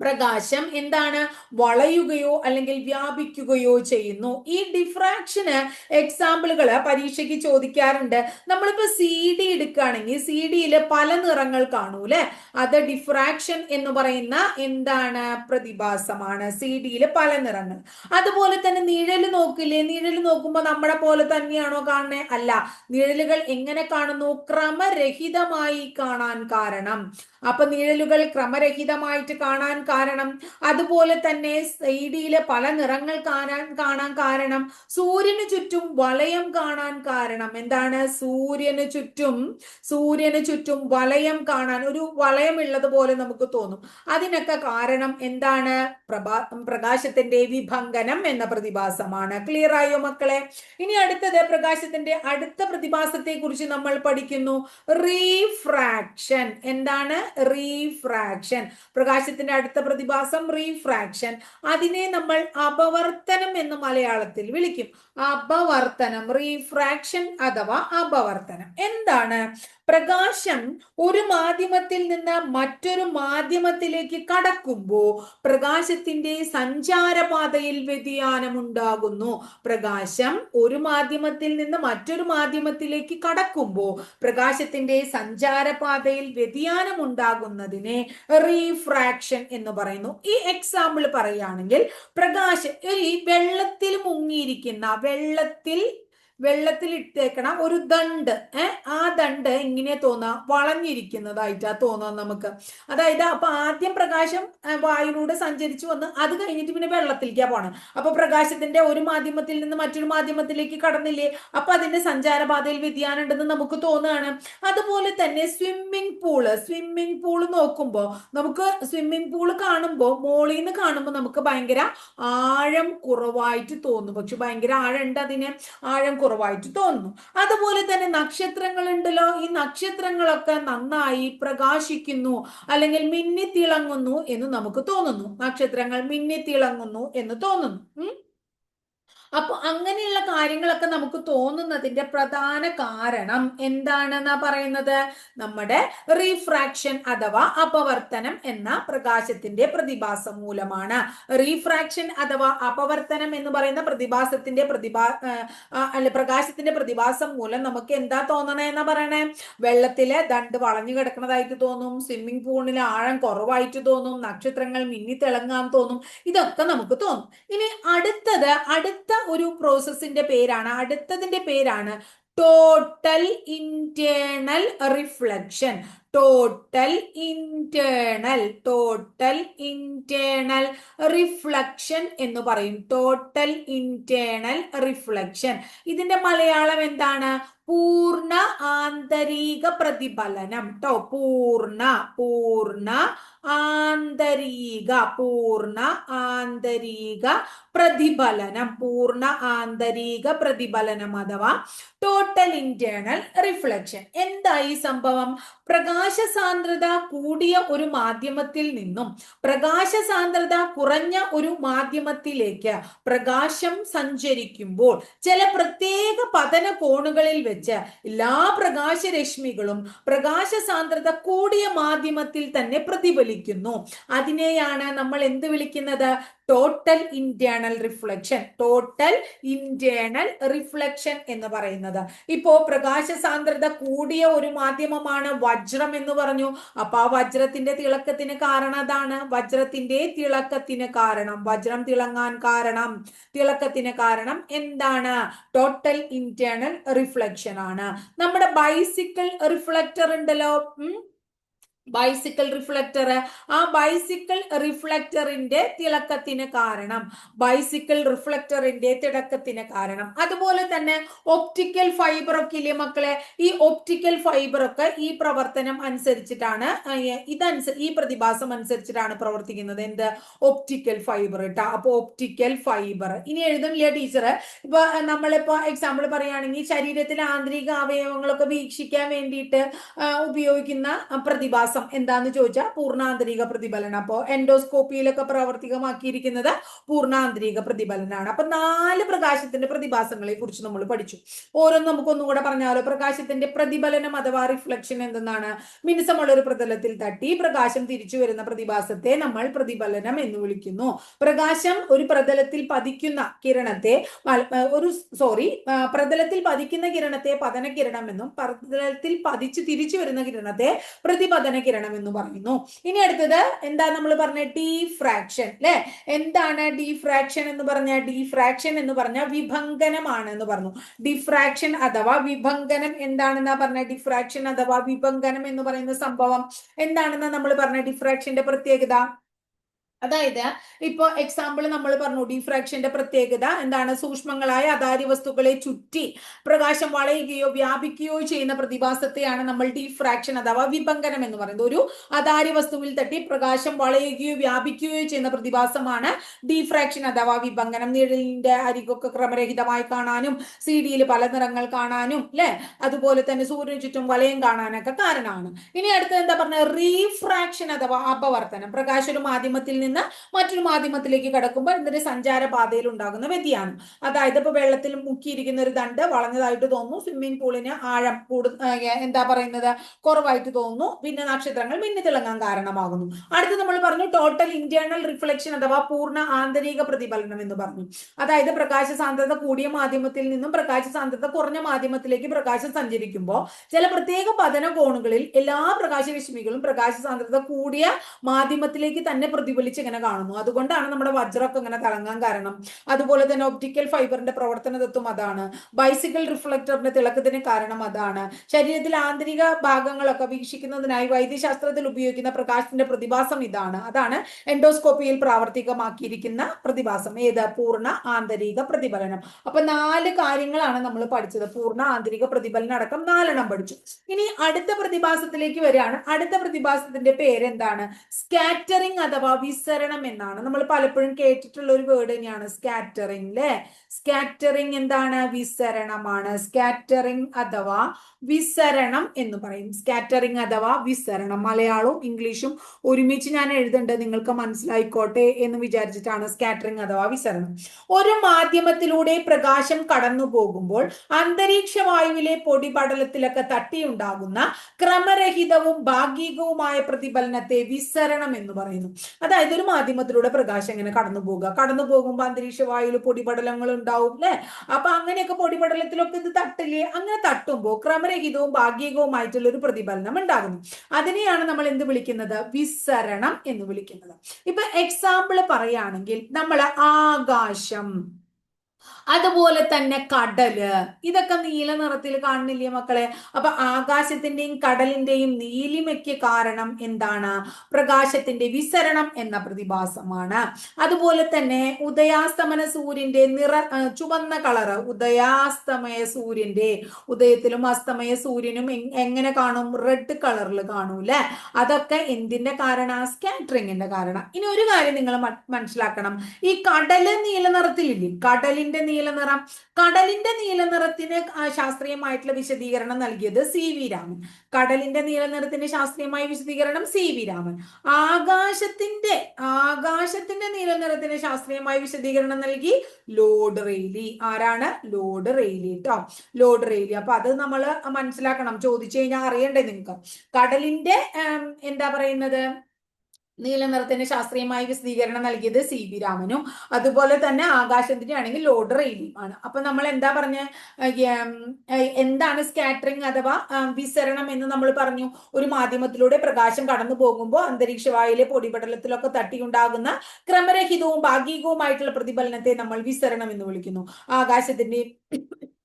പ്രകാശം എന്താണ്? വളയുകയോ അല്ലെങ്കിൽ വ്യാപിക്കുകയോ ചെയ്യുന്നു. ഈ ഡിഫ്രാക്ഷന് എക്സാമ്പിളുകൾ പരീക്ഷയ്ക്ക് ചോദിക്കാറുണ്ട്. നമ്മളിപ്പോ സി ഡി എടുക്കുകയാണെങ്കിൽ സി ഡിയിൽ പല നിറങ്ങൾ കാണൂലെ അത് ഡിഫ്രാക്ഷൻ എന്ന് പറയുന്ന എന്താണ്? പ്രതിഭാസമാണ്. സി ഡിയിൽ പല നിറങ്ങൾ. അതുപോലെ തന്നെ നിഴൽ നോക്കില്ലേ? നിഴൽ നോക്കുമ്പോൾ നമ്മളെ പോലെ തന്നെയാണോ കാണുന്നത് അല്ല. നിഴലുകൾ എങ്ങനെ കാണുന്നു? ക്രമരഹിതമായി കാണാൻ കാരണം. അപ്പൊ നിഴലുകൾ ക്രമരഹിതമായിട്ട് കാണാൻ കാരണം. അതുപോലെ തന്നെ സൈഡിയിലെ പല നിറങ്ങൾ കാണാൻ കാണാൻ കാരണം. സൂര്യന് ചുറ്റും വലയം കാണാൻ കാരണം. എന്താണ്? സൂര്യന് ചുറ്റും സൂര്യന് ചുറ്റും വലയം കാണാൻ ഒരു വലയം ഉള്ളതുപോലെ നമുക്ക് തോന്നും. അതിനൊക്കെ കാരണം എന്താണ്? പ്രഭാ പ്രകാശത്തിന്റെ വിഭംഗനം എന്ന പ്രതിഭാസമാണ്. ക്ലിയർ ആയോ മക്കളെ? ഇനി അടുത്തത് പ്രകാശത്തിന്റെ അടുത്ത പ്രതിഭാസത്തെ കുറിച്ച് നമ്മൾ പഠിക്കുന്നു. റീഫ്രാക്ഷൻ എന്താണ്? റീഫ്രാക്ഷൻ പ്രകാശത്തിന്റെ അടുത്ത പ്രതിഭാസം റീഫ്രാക്ഷൻ അതിനെ നമ്മൾ അപവർത്തനം എന്ന് മലയാളത്തിൽ വിളിക്കും. അപവർത്തനം. റീഫ്രാക്ഷൻ അഥവാ അപവർത്തനം. എന്താണ്? പ്രകാശം ഒരു മാധ്യമത്തിൽ നിന്ന് മറ്റൊരു മാധ്യമത്തിലേക്ക് കടക്കുമ്പോൾ പ്രകാശത്തിന്റെ സഞ്ചാരപാതയിൽ വ്യതിയാനം ഉണ്ടാകുന്നു പ്രകാശം ഒരു മാധ്യമത്തിൽ നിന്ന് മറ്റൊരു മാധ്യമത്തിലേക്ക് കടക്കുമ്പോൾ പ്രകാശത്തിന്റെ സഞ്ചാരപാതയിൽ വ്യതിയാനം ഉണ്ടാകുന്നതിനെ റീഫ്രാക്ഷൻ എന്ന് പറയുന്നു. ഈ എക്സാമ്പിൾ പറയുകയാണെങ്കിൽ പ്രകാശം ഈ വെള്ളത്തിൽ മുങ്ങിയിരിക്കുന്ന വെള്ളത്തിൽ വെള്ളത്തിൽ ഇട്ടേക്കണ ഒരു ദണ്ട് ഏഹ് ആ ദണ്ട് ഇങ്ങനെ തോന്നാ? വളഞ്ഞിരിക്കുന്നതായിട്ടാ തോന്നാ നമുക്ക്. അതായത് അപ്പൊ ആദ്യം പ്രകാശം വായുവിലൂടെ സഞ്ചരിച്ചു വന്ന് അത് കഴിഞ്ഞിട്ട് പിന്നെ വെള്ളത്തിലേക്കാ പോണം. അപ്പൊ പ്രകാശത്തിന്റെ ഒരു മാധ്യമത്തിൽ നിന്ന് മറ്റൊരു മാധ്യമത്തിലേക്ക് കടന്നില്ലേ? അപ്പൊ അതിന്റെ സഞ്ചാരപാതയിൽ വ്യതിയാനം ഉണ്ടെന്ന് നമുക്ക് തോന്നുകയാണ് അതുപോലെ തന്നെ സ്വിമ്മിംഗ് പൂൾ സ്വിമ്മിംഗ് പൂൾ നോക്കുമ്പോൾ നമുക്ക് സ്വിമ്മിംഗ് പൂൾ കാണുമ്പോൾ മോളിൽ നിന്ന് കാണുമ്പോൾ നമുക്ക് ഭയങ്കര ആഴം കുറവായിട്ട് തോന്നും. പക്ഷെ ഭയങ്കര ആഴം ഉണ്ട് അതിന്. ആഴം കുറവായിട്ട് തോന്നുന്നു. അതുപോലെ തന്നെ നക്ഷത്രങ്ങൾ ഉണ്ടല്ലോ ഈ നക്ഷത്രങ്ങളൊക്കെ നന്നായി പ്രകാശിക്കുന്നു അല്ലെങ്കിൽ മിന്നിത്തിളങ്ങുന്നു എന്ന് നമുക്ക് തോന്നുന്നു. നക്ഷത്രങ്ങൾ മിന്നിത്തിളങ്ങുന്നു എന്ന് തോന്നുന്നു. അപ്പൊ അങ്ങനെയുള്ള കാര്യങ്ങളൊക്കെ നമുക്ക് തോന്നുന്നതിന്റെ പ്രധാന കാരണം എന്താണെന്നാ പറയുന്നത്? നമ്മുടെ റീഫ്രാക്ഷൻ അഥവാ അപവർത്തനം എന്ന പ്രകാശത്തിന്റെ പ്രതിഭാസം മൂലമാണ്. റീഫ്രാക്ഷൻ അഥവാ അപവർത്തനം എന്ന് പറയുന്ന പ്രതിഭാസത്തിന്റെ പ്രതിഭാ അല്ല പ്രകാശത്തിന്റെ പ്രതിഭാസം മൂലം നമുക്ക് എന്താ തോന്നണേ എന്നാ പറയണേ? വെള്ളത്തിലെ ദണ്ട് വളഞ്ഞു കിടക്കുന്നതായിട്ട് തോന്നും സ്വിമ്മിംഗ് പൂളിലെ ആഴം കുറവായിട്ട് തോന്നും നക്ഷത്രങ്ങൾ മിന്നി തിളങ്ങാൻ തോന്നും ഇതൊക്കെ നമുക്ക് തോന്നും. ഇനി അടുത്തത് അടുത്ത ഒരു പ്രോസസ്സിന്റെ പേരാണ്. അടുത്തതിന്റെ പേരാണ് total internal reflection total internal total internal reflection എന്ന് പറയും. ടോട്ടൽ ഇന്റേണൽ റിഫ്ലക്ഷൻ ഇതിന്റെ മലയാളം എന്താണ്? പൂർണ ആന്തരിക പ്രതിഫലനം ട്ടോ. പൂർണ പൂർണ ആന്തരിക പൂർണ ആന്തരിക പ്രതിഫലനം. പൂർണ ആന്തരിക പ്രതിഫലനം അഥവാ ടോട്ടൽ ഇന്റേണൽ റിഫ്ലക്ഷൻ എന്താ ഈ സംഭവം? പ്രകാശ സാന്ദ്രത കൂടിയ ഒരു മാധ്യമത്തിൽ നിന്നും പ്രകാശ സാന്ദ്രത കുറഞ്ഞ ഒരു മാധ്യമത്തിലേക്ക് പ്രകാശം സഞ്ചരിക്കുമ്പോൾ ചില പ്രത്യേക പതന കോണുകളിൽ വെച്ച് എല്ലാ പ്രകാശരശ്മികളും പ്രകാശ സാന്ദ്രത കൂടിയ മാധ്യമത്തിൽ തന്നെ പ്രതിഫലിക്കുന്നു. അതിനെയാണ് നമ്മൾ എന്ത് വിളിക്കുന്നത്? Total internal reflection total internal reflection എന്ന് പറയുന്നത്. ഇപ്പോ പ്രകാശ സാന്ദ്രത കൂടിയ ഒരു മാധ്യമമാണ് വജ്രം എന്ന് പറഞ്ഞു. അപ്പൊ ആ വജ്രത്തിന്റെ തിളക്കത്തിന് കാരണം അതാണ്. വജ്രത്തിന്റെ തിളക്കത്തിന് കാരണം. വജ്രം തിളങ്ങാൻ കാരണം. തിളക്കത്തിന് കാരണം എന്താണ്? ടോട്ടൽ ഇന്റേണൽ റിഫ്ലക്ഷൻ ആണ്. നമ്മുടെ ബൈസിക്കിൾ റിഫ്ലക്ടർ ഉണ്ടല്ലോ. ബൈസിക്കിൾ റിഫ്ലക്ടർ ആ ബൈസിക്കിൾ റിഫ്ലക്ടറിന്റെ തിളക്കത്തിന് കാരണം. ബൈസിക്കിൾ റിഫ്ലക്ടറിന്റെ തിളക്കത്തിന് കാരണം. അതുപോലെ തന്നെ ഒപ്റ്റിക്കൽ ഫൈബർ ഒക്കെ ഇല്ലേ മക്കളെ? ഈ ഒപ്റ്റിക്കൽ ഫൈബർ ഒക്കെ ഈ പ്രവർത്തനം അനുസരിച്ചിട്ടാണ് ഇതനുസ ഈ പ്രതിഭാസം അനുസരിച്ചിട്ടാണ് പ്രവർത്തിക്കുന്നത്. എന്ത്? ഒപ്റ്റിക്കൽ ഫൈബർ കേട്ടോ അപ്പൊ ഒപ്റ്റിക്കൽ ഫൈബർ ഇനി എഴുതുന്നില്ല ടീച്ചർ ഇപ്പൊ നമ്മളിപ്പോ എക്സാമ്പിൾ പറയുകയാണെങ്കിൽ ശരീരത്തിലെ ആന്തരിക അവയവങ്ങളൊക്കെ വീക്ഷിക്കാൻ വേണ്ടിയിട്ട് ഉപയോഗിക്കുന്ന പ്രതിഭാസം എന്താന്ന് ചോദിച്ചാൽ പൂർണാന്തരിക പ്രതിഫലനം. അപ്പോൾ എൻഡോസ്കോപ്പിയിലൊക്കെ പ്രാവർത്തികമാക്കിയിരിക്കുന്നത് പൂർണാന്തരിക പ്രതിഫലനമാണ് അപ്പൊ നാല് പ്രകാശത്തിന്റെ പ്രതിഭാസങ്ങളെ കുറിച്ച് നമ്മൾ പഠിച്ചു. ഓരോന്നും നമുക്ക് ഒന്നും കൂടെ പറഞ്ഞാലോ? പ്രകാശത്തിന്റെ പ്രതിഫലനം അഥവാ റിഫ്ലക്ഷൻ എന്തെന്നാണ്? മിനുസമുള്ള ഒരു പ്രതലത്തിൽ തട്ടി പ്രകാശം തിരിച്ചു വരുന്ന പ്രതിഭാസത്തെ നമ്മൾ പ്രതിഫലനം എന്ന് വിളിക്കുന്നു. പ്രകാശം ഒരു പ്രതലത്തിൽ പതിക്കുന്ന കിരണത്തെ ഒരു സോറി പ്രതലത്തിൽ പതിക്കുന്ന കിരണത്തെ പതന കിരണം എന്നും പ്രതലത്തിൽ പതിച്ച് തിരിച്ചു വരുന്ന കിരണത്തെ പ്രതിപതന കിരണം എന്ന് പറയുന്നു. ഇനി അടുത്തത് എന്താ നമ്മൾ പറഞ്ഞ ഡിഫ്രാക്ഷൻ അല്ലെ എന്താണ് ഡിഫ്രാക്ഷൻ എന്ന് പറഞ്ഞ ഡിഫ്രാക്ഷൻ എന്ന് പറഞ്ഞ വിഭംഗനമാണ് എന്ന് പറഞ്ഞു. ഡിഫ്രാക്ഷൻ അഥവാ വിഭംഗനം എന്താണെന്നാ പറഞ്ഞ ഡിഫ്രാക്ഷൻ അഥവാ വിഭങ്കനം എന്ന് പറയുന്ന സംഭവം എന്താണെന്ന് നമ്മൾ പറഞ്ഞ ഡിഫ്രാക്ഷന്റെ പ്രത്യേകത? അതായത് ഇപ്പൊ എക്സാമ്പിൾ നമ്മൾ പറഞ്ഞു ഡിഫ്രാക്ഷന്റെ പ്രത്യേകത എന്താണ്? സൂക്ഷ്മങ്ങളായ അതാര്യ വസ്തുക്കളെ ചുറ്റി പ്രകാശം വളയുകയോ വ്യാപിക്കുകയോ ചെയ്യുന്ന പ്രതിഭാസത്തെയാണ് നമ്മൾ ഡിഫ്രാക്ഷൻ അഥവാ വിഭങ്കനം എന്ന് പറയുന്നത്. ഒരു അതാര്യ വസ്തുവിൽ തട്ടി പ്രകാശം വളയുകയോ വ്യാപിക്കുകയോ ചെയ്യുന്ന പ്രതിഭാസമാണ് ഡിഫ്രാക്ഷൻ അഥവാ വിഭങ്കനം നിഴലിന്റെ അരികൊക്കെ ക്രമരഹിതമായി കാണാനും സി ഡിയിൽ പല നിറങ്ങൾ കാണാനും അല്ലെ അതുപോലെ തന്നെ സൂര്യന് ചുറ്റും വലയം കാണാനൊക്കെ കാരണമാണ്. ഇനി അടുത്തത് എന്താ പറഞ്ഞത്? റീഫ്രാക്ഷൻ അഥവാ അപവർത്തനം. പ്രകാശ ഒരു മാധ്യമത്തിൽ നിന്ന് മറ്റൊരു മാധ്യമത്തിലേക്ക് കടക്കുമ്പോൾ ഇതിന്റെ സഞ്ചാരപാതയിൽ ഉണ്ടാകുന്ന വ്യതിയാനം. അതായത് ഇപ്പൊ വെള്ളത്തിൽ മുക്കിയിരിക്കുന്ന ഒരു ദണ്ട് വളഞ്ഞതായിട്ട് തോന്നുന്നു. സ്വിമ്മിംഗ് പൂളിന് ആഴം കൂടു എന്താ പറയുന്നത്? കുറവായിട്ട് തോന്നുന്നു. പിന്നെ നക്ഷത്രങ്ങൾ മിന്നി തിളങ്ങാൻ കാരണമാകുന്നു. അടുത്ത് നമ്മൾ പറഞ്ഞു ടോട്ടൽ ഇന്റേണൽ റിഫ്ലക്ഷൻ അഥവാ പൂർണ ആന്തരിക പ്രതിഫലനം എന്ന് പറഞ്ഞു. അതായത് പ്രകാശ സാന്ദ്രത കൂടിയ മാധ്യമത്തിൽ നിന്നും പ്രകാശ സാന്ദ്രത കുറഞ്ഞ മാധ്യമത്തിലേക്ക് പ്രകാശം സഞ്ചരിക്കുമ്പോൾ ചില പ്രത്യേക പതന കോണുകളിൽ എല്ലാ പ്രകാശരശ്മികളും പ്രകാശ സാന്ദ്രത കൂടിയ മാധ്യമത്തിലേക്ക് തന്നെ പ്രതിഫലിച്ച് ഇങ്ങനെ കാണുന്നു. അതുകൊണ്ടാണ് നമ്മുടെ വജ്രമൊക്കെ ഇങ്ങനെ തിളങ്ങാൻ കാരണം. അതുപോലെ തന്നെ ഒപ്റ്റിക്കൽ ഫൈബറിന്റെ പ്രവർത്തന തത്വം അതാണ്. ബൈസിക്കിൾ റിഫ്ലക്ടറിന്റെ തിളക്കത്തിന് കാരണം അതാണ്. ശരീരത്തിൽ ആന്തരിക ഭാഗങ്ങളൊക്കെ വീക്ഷിക്കുന്നതിനായി വൈദ്യശാസ്ത്രത്തിൽ ഉപയോഗിക്കുന്ന പ്രകാശത്തിന്റെ പ്രതിഭാസം ഇതാണ്. അതാണ് എൻഡോസ്കോപ്പിയിൽ പ്രാവർത്തികമാക്കിയിരിക്കുന്ന പ്രതിഭാസം. ഏത്? പൂർണ ആന്തരിക പ്രതിഫലനം. അപ്പൊ നാല് കാര്യങ്ങളാണ് നമ്മൾ പഠിച്ചത്. പൂർണ ആന്തരിക പ്രതിഫലനം അടക്കം നാലെണ്ണം പഠിച്ചു. ഇനി അടുത്ത പ്രതിഭാസത്തിലേക്ക് വരികയാണ്. അടുത്ത പ്രതിഭാസത്തിന്റെ പേരെന്താണ്? സ്കാറ്ററിംഗ് അഥവാ വിസരണം എന്നാണ്. നമ്മൾ പലപ്പോഴും കേട്ടിട്ടുള്ള ഒരു വേർഡ് തന്നെയാണ് സ്കാറ്ററിംഗ് അല്ലെ സ്കാറ്ററിംഗ് എന്താണ്? വിസരണമാണ്. സ്കാറ്ററിംഗ് അഥവാ വിസരണം എന്ന് പറയും. സ്കാറ്ററിംഗ് അഥവാ വിസരണം. മലയാളവും ഇംഗ്ലീഷും ഒരുമിച്ച് ഞാൻ എഴുതേണ്ടത് നിങ്ങൾക്ക് മനസ്സിലായിക്കോട്ടെ എന്ന് വിചാരിച്ചിട്ടാണ് സ്കാറ്ററിംഗ് അഥവാ വിസരണം. ഒരു മാധ്യമത്തിലൂടെ പ്രകാശം കടന്നു പോകുമ്പോൾ അന്തരീക്ഷ വായുവിലെ പൊടിപടലത്തിലൊക്കെ തട്ടിയുണ്ടാകുന്ന ക്രമരഹിതവും ഭാഗികവുമായ പ്രതിഫലനത്തെ വിസരണം എന്ന് പറയുന്നു. അതായത് ഒരു മാധ്യമത്തിലൂടെ പ്രകാശം ഇങ്ങനെ കടന്നു പോകുക കടന്നു പോകുമ്പോൾ അന്തരീക്ഷ വായുവിൽ പൊടിപടലങ്ങൾ ഉണ്ടാവും അല്ലെ? അപ്പൊ അങ്ങനെയൊക്കെ പൊടിപടലത്തിലൊക്കെ ഇത് തട്ടില്ലേ? അങ്ങനെ തട്ടുമ്പോൾ ക്രമരഹിതവും ഭാഗികവുമായിട്ടുള്ള ഒരു പ്രതിഫലനം ഉണ്ടാകുന്നു. അതിനെയാണ് നമ്മൾ എന്ത് വിളിക്കുന്നത്? വിസരണം എന്ന് വിളിക്കുന്നത്. ഇപ്പൊ എക്സാമ്പിൾ പറയുകയാണെങ്കിൽ നമ്മൾ ആകാശം അതുപോലെ തന്നെ കടൽ. ഇതൊക്കെ നീല നിറത്തിൽ കാണുന്നില്ലേ മക്കളെ? അപ്പൊ ആകാശത്തിന്റെയും കടലിന്റെയും നീലിമയ്ക്ക് കാരണം എന്താണ്? പ്രകാശത്തിന്റെ വിസരണം എന്ന പ്രതിഭാസമാണ്. അതുപോലെ തന്നെ ഉദയാസ്തമന സൂര്യന്റെ നിറ ചുവന്ന കളറ്. ഉദയാസ്തമയ സൂര്യന്റെ ഉദയത്തിലും അസ്തമയ സൂര്യനും എങ്ങനെ കാണും? റെഡ് കളറിൽ കാണൂല്ലേ അതൊക്കെ എന്തിന്റെ കാരണ? സ്കാറ്ററിങ്ങിന്റെ കാരണം. ഇനി ഒരു കാര്യം നിങ്ങൾ മനസ്സിലാക്കണം. ഈ കടൽ നീല നിറത്തിലില്ലേ? കടലിന്റെ നീല നിറം കടലിന്റെ നീലനിറത്തിന് ശാസ്ത്രീയമായിട്ടുള്ള വിശദീകരണം നൽകിയത് സി വി രാമൻ. കടലിന്റെ നീല നിറത്തിന് ശാസ്ത്രീയമായ വിശദീകരണം സി വി രാമൻ. ആകാശത്തിന്റെ ആകാശത്തിന്റെ നീലനിറത്തിന് ശാസ്ത്രീയമായ വിശദീകരണം നൽകി ലോഡ് റെയിലി. ആരാണ്? ലോഡ് റെയിലി കേട്ടോ ലോഡ് റെയിലി. അപ്പൊ അത് നമ്മൾ മനസ്സിലാക്കണം. ചോദിച്ചു കഴിഞ്ഞാൽ അറിയണ്ടേ നിങ്ങൾക്ക് കടലിന്റെ എന്താ പറയുന്നത്? നീല നിറത്തിന് ശാസ്ത്രീയമായ വിശദീകരണം നൽകിയത് സി വി രാമനും. അതുപോലെ തന്നെ ആകാശത്തിന്റെ ആണെങ്കിൽ ലോഡ് റെയിലിയും ആണ് അപ്പൊ നമ്മൾ എന്താ പറഞ്ഞ എന്താണ് സ്കാറ്ററിംഗ് അഥവാ വിസരണം എന്ന് നമ്മൾ പറഞ്ഞു. ഒരു മാധ്യമത്തിലൂടെ പ്രകാശം കടന്നു പോകുമ്പോൾ അന്തരീക്ഷ വായുവിലെ പൊടിപടലത്തിലൊക്കെ തട്ടിയുണ്ടാകുന്ന ക്രമരഹിതവും ഭാഗികവുമായിട്ടുള്ള പ്രതിഫലനത്തെ നമ്മൾ വിസരണം എന്ന് വിളിക്കുന്നു. ആകാശത്തിന്റെ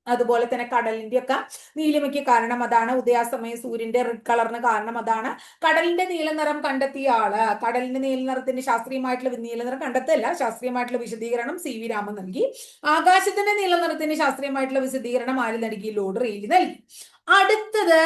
അതുപോലെ തന്നെ കടലിന്റെ ഒക്കെ നീലിമയ്ക്ക് കാരണം അതാണ്. ഉദയാസമയം സൂര്യന്റെ റെഡ് കളറിന് കാരണം അതാണ്. കടലിന്റെ നീലനിറം കണ്ടെത്തിയ ആൾ കടലിന്റെ നീല നിറത്തിന്റെ ശാസ്ത്രീയമായിട്ടുള്ള നീല നിറം കണ്ടെത്തല്ല ശാസ്ത്രീയമായിട്ടുള്ള വിശദീകരണം സി വി രാമൻ നൽകി. ആകാശത്തിന്റെ നീല നിറത്തിന് ശാസ്ത്രീയമായിട്ടുള്ള വിശദീകരണം ആര് നൽകി? ലോഡ് റെയിൽ നൽകി. അടുത്തത്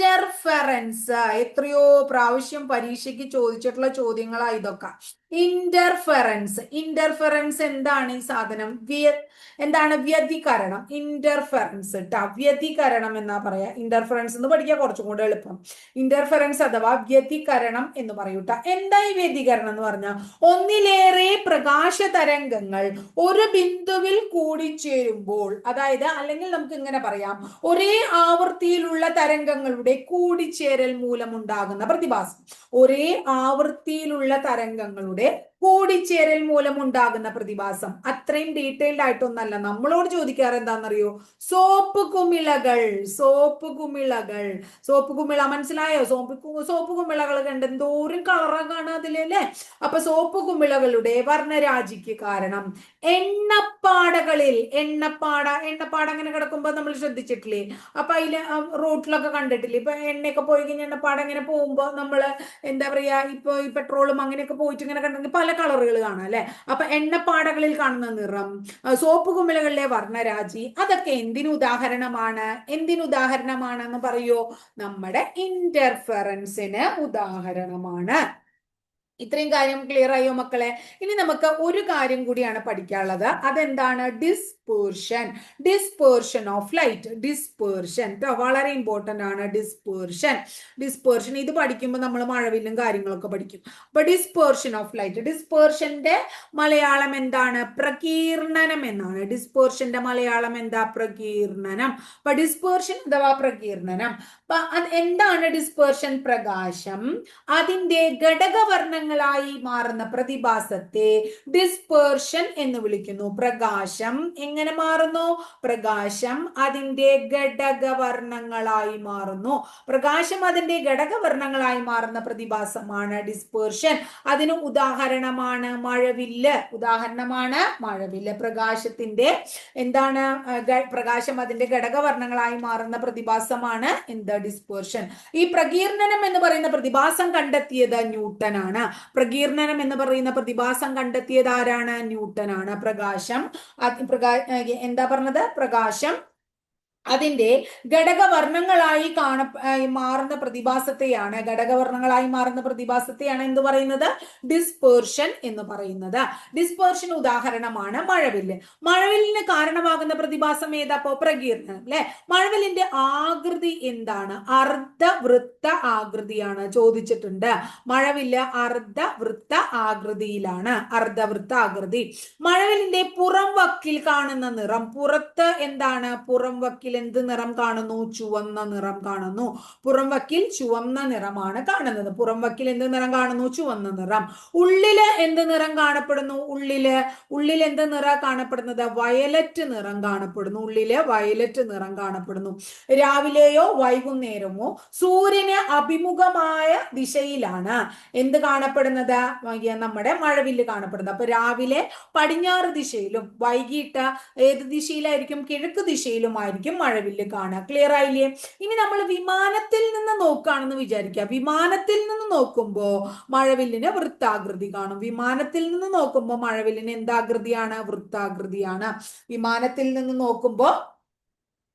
ഇന്റർഫെറൻസ് എത്രയോ പ്രാവശ്യം പരീക്ഷയ്ക്ക് ചോദിച്ചിട്ടുള്ള ചോദ്യങ്ങളാ ഇതൊക്കെ. ഇന്റർഫെറൻസ് ഇന്റർഫെറൻസ് എന്താണ് ഈ സാധനം? വ്യ എന്താണ് വ്യതികരണം? ഇന്റർഫെറൻസ് ട്ടാ. വ്യതികരണം എന്നാ പറയാ. ഇന്റർഫെറൻസ് എന്ന് പഠിക്കാൻ കുറച്ചും കൂടെ എളുപ്പം. ഇന്റർഫെറൻസ് അഥവാ വ്യതികരണം എന്ന് പറയൂട്ട. എന്താ ഈ വ്യതികരണം എന്ന് പറഞ്ഞാൽ ഒന്നിലേറെ പ്രകാശ തരംഗങ്ങൾ ഒരു ബിന്ദുവിൽ കൂടിച്ചേരുമ്പോൾ അതായത് അല്ലെങ്കിൽ നമുക്ക് ഇങ്ങനെ പറയാം ഒരേ ആവൃത്തിയിലുള്ള തരംഗങ്ങളുടെ കൂടിച്ചേരൽ മൂലമുണ്ടാകുന്ന പ്രതിഭാസം. ഒരേ ആവൃത്തിയിലുള്ള തരംഗങ്ങളുടെ കൂടിച്ചേരൽ മൂലം ഉണ്ടാകുന്ന പ്രതിഭാസം. അത്രയും ഡീറ്റെയിൽഡ് ആയിട്ടൊന്നല്ല. നമ്മളോട് ചോദിക്കാറ് എന്താണെന്നറിയോ? സോപ്പ് കുമിളകൾ സോപ്പ് കുമിളകൾ. സോപ്പ് കുമിള മനസ്സിലായോ? സോപ്പ് സോപ്പ് കുമിളകൾ കണ്ട് എന്തോരം കളറാണ് അതിലല്ലേ അപ്പൊ സോപ്പ് കുമിളകളുടെ വർണരാജിക്ക് കാരണം എണ്ണപ്പാടകളിൽ എണ്ണപ്പാട എണ്ണപ്പാട അങ്ങനെ കിടക്കുമ്പോ നമ്മൾ ശ്രദ്ധിച്ചിട്ടില്ലേ? അപ്പൊ അതിൽ റോട്ടിലൊക്കെ കണ്ടിട്ടില്ലേ? ഇപ്പൊ എണ്ണയൊക്കെ പോയി കഴിഞ്ഞാൽ എണ്ണപ്പാട ഇങ്ങനെ പോകുമ്പോ നമ്മൾ എന്താ പറയാ ഇപ്പൊ ഈ പെട്രോളും അങ്ങനെയൊക്കെ പോയിട്ട് ഇങ്ങനെ കണ്ടെങ്കിൽ പല കളറുകൾ കാണാം അല്ലെ? അപ്പൊ എണ്ണപ്പാടകളിൽ കാണുന്ന നിറം സോപ്പ് കുമിളകളിലെ വർണരാജി അതൊക്കെ എന്തിനു ഉദാഹരണമാണ് എന്തിനു ഉദാഹരണമാണെന്ന് പറയോ? നമ്മുടെ ഇന്റർഫറൻസിന് ഉദാഹരണമാണ്. ഇത്രയും കാര്യം ക്ലിയർ ആയോ മക്കളെ? ഇനി നമുക്ക് ഒരു കാര്യം കൂടിയാണ് പഠിക്കാനുള്ളത്. അതെന്താണ്? Dispersion dispersion of light dispersion കേട്ടോ വളരെ ഇമ്പോർട്ടന്റ് ആണ് ഡിസ്പേർഷൻ ഡിസ്പേർഷൻ ഇത് പഠിക്കുമ്പോൾ നമ്മൾ മഴവില്ലും കാര്യങ്ങളൊക്കെ പഠിക്കും. അപ്പൊ ഡിസ്പേർഷൻ ഓഫ് ലൈറ്റ് ഡിസ്പേർഷന്റെ മലയാളം എന്താണ്? പ്രകീർണനം എന്നാണ്. ഡിസ്പേർഷന്റെ മലയാളം എന്താ? പ്രകീർണനം. അപ്പൊ ഡിസ്പേർഷൻ അഥവാ പ്രകീർണനം. അപ്പൊ എന്താണ് ഡിസ്പേർഷൻ പ്രകാശം? അതിന്റെ ഘടകവർണങ്ങളായി മാറുന്ന പ്രതിഭാസത്തെ ഡിസ്പേർഷൻ എന്ന് വിളിക്കുന്നു. പ്രകാശം എങ്ങനെ മാറുന്നു? പ്രകാശം അതിന്റെ ഘടകവർണങ്ങളായി മാറുന്നു. പ്രകാശം അതിന്റെ ഘടകവർണങ്ങളായി മാറുന്ന പ്രതിഭാസമാണ് ഡിസ്പേർഷൻ അതിന് ഉദാഹരണമാണ് മഴവില്ല്. ഉദാഹരണമാണ് മഴവില്ല്. പ്രകാശത്തിന്റെ എന്താണ്? പ്രകാശം അതിന്റെ ഘടകവർണങ്ങളായി മാറുന്ന പ്രതിഭാസമാണ് എന്ത്? ഡിസ്പേർഷൻ ഈ പ്രകീർണനം എന്ന് പറയുന്ന പ്രതിഭാസം കണ്ടെത്തിയത് ന്യൂട്ടനാണ്. പ്രകീർണനം എന്ന് പറയുന്ന പ്രതിഭാസം കണ്ടെത്തിയത് ആരാണ്? ന്യൂട്ടനാണ്. പ്രകാശം അത് പ്രകാ ഏ, എന്താ പറഞ്ഞത്? പ്രകാശം അതിന്റെ ഘടകവർണങ്ങളായി കാണ മാറുന്ന പ്രതിഭാസത്തെയാണ് ഘടകവർണങ്ങളായി മാറുന്ന പ്രതിഭാസത്തെയാണ് എന്ത് പറയുന്നത്? ഡിസ്പേർഷൻ എന്ന് പറയുന്നത്. ഡിസ്പേർഷൻ ഉദാഹരണമാണ് മഴവില്ല്. മഴവില്ലിന് കാരണമാകുന്ന പ്രതിഭാസം ഏതാപ്പോ പ്രകീർണം അല്ലെ? മഴവില്ലിന്റെ ആകൃതി എന്താണ്? അർദ്ധവൃത്ത ആകൃതിയാണ് ചോദിച്ചിട്ടുണ്ട്. മഴവില്ല് അർദ്ധവൃത്ത ആകൃതിയിലാണ്. അർദ്ധവൃത്ത ആകൃതി. മഴവില്ലിന്റെ പുറം വക്കിൽ കാണുന്ന നിറം പുറത്ത് എന്താണ്? പുറം വക്കിൽ വക്കിൽ എന്ത് നിറം കാണുന്നു? ചുവന്ന നിറം കാണുന്നു. പുറം വക്കിൽ ചുവന്ന നിറമാണ് കാണുന്നത്. പുറം വക്കിൽ എന്ത് നിറം കാണുന്നു? ചുവന്ന നിറം. ഉള്ളിൽ എന്ത് നിറം കാണപ്പെടുന്നു? ഉള്ളിൽ ഉള്ളിൽ എന്ത് നിറം കാണപ്പെടുന്നത്? വയലറ്റ് നിറം കാണപ്പെടുന്നു. ഉള്ളിൽ വയലറ്റ് നിറം കാണപ്പെടുന്നു. രാവിലെയോ വൈകുന്നേരമോ സൂര്യന് അഭിമുഖമായ ദിശയിലാണ്. എന്ത് കാണപ്പെടുന്നത്? നമ്മുടെ മഴവില്ല് കാണപ്പെടുന്നത്. അപ്പൊ രാവിലെ പടിഞ്ഞാറ് ദിശയിലും വൈകിട്ട് ഏത് ദിശയിലായിരിക്കും? കിഴക്ക് ദിശയിലുമായിരിക്കും മഴവില്ല് കാണുക. ക്ലിയർ ആയില്ലേ? ഇനി നമ്മൾ വിമാനത്തിൽ നിന്ന് നോക്കുകയാണെന്ന് വിചാരിക്കുക. വിമാനത്തിൽ നിന്ന് നോക്കുമ്പോൾ മഴവില്ലിന് വൃത്താകൃതി കാണും. വിമാനത്തിൽ നിന്ന് നോക്കുമ്പോൾ മഴവില്ലിന് എന്താകൃതിയാണ്? വൃത്താകൃതിയാണ്. വിമാനത്തിൽ നിന്ന് നോക്കുമ്പോൾ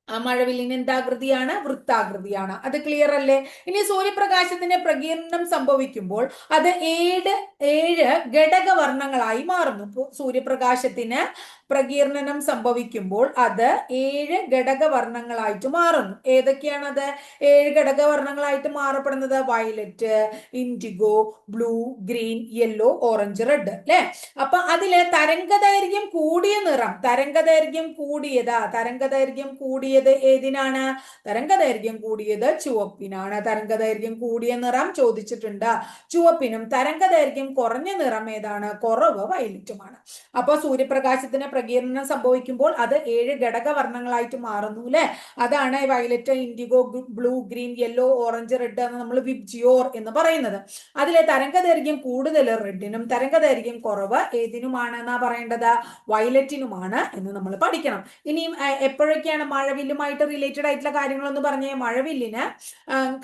ആ മഴവില്ലിന് എന്താകൃതിയാണ്? വൃത്താകൃതിയാണ്. അത് ക്ലിയർ അല്ലേ? ഇനി സൂര്യപ്രകാശത്തിന് പ്രകീർണം സംഭവിക്കുമ്പോൾ അത് ഏഴ് ഏഴ് ഘടകവർണങ്ങളായി മാറുന്നു. സൂര്യപ്രകാശത്തിന് പ്രകീർണനം സംഭവിക്കുമ്പോൾ അത് ഏഴ് ഘടകവർണങ്ങളായിട്ട് മാറുന്നു. ഏതൊക്കെയാണത്? ഏഴ് ഘടകവർണങ്ങളായിട്ട് മാറപ്പെടുന്നത്? Violet indigo blue green yellow orange red അല്ലെ? അപ്പൊ അതിൽ തരംഗദൈർഘ്യം കൂടിയ നിറം തരംഗദൈർഘ്യം കൂടിയതാ തരംഗദൈർഘ്യം കൂടിയത് ഏതിനാണ്? തരംഗദൈർഘ്യം കൂടിയത് ചുവപ്പിനാണ്. തരംഗദൈർഘ്യം കൂടിയ നിറം ചോദിച്ചിട്ടുണ്ട്. ചുവപ്പിനും തരംഗദൈർഘ്യം കുറഞ്ഞ നിറം ഏതാണ്? കുറവ് വയലറ്റുമാണ്. അപ്പൊ സൂര്യപ്രകാശത്തിന് പ്രകീർണനം സംഭവിക്കുമ്പോൾ അത് ഏഴ് ഘടകവർണങ്ങളായിട്ട് മാറുന്നു അല്ലെ? അതാണ് violet indigo blue green yellow orange red എന്ന് നമ്മൾ വിബ്ജിയോർ എന്ന് പറയുന്നത്. അതിലെ തരംഗദൈർഘ്യം കൂടുതൽ റെഡിനും തരംഗദൈർഘ്യം കുറവ് ഏതിനുമാണ് എന്നാ പറയേണ്ടത്? വയലറ്റിനുമാണ് എന്ന് നമ്മൾ പഠിക്കണം. ഇനിയും എപ്പോഴൊക്കെയാണ് എപ്പോഴൊക്കെയാണ് മഴവില്ലുമായിട്ട് റിലേറ്റഡ് ആയിട്ടുള്ള കാര്യങ്ങളെന്ന് പറഞ്ഞ മഴവില്ലിന്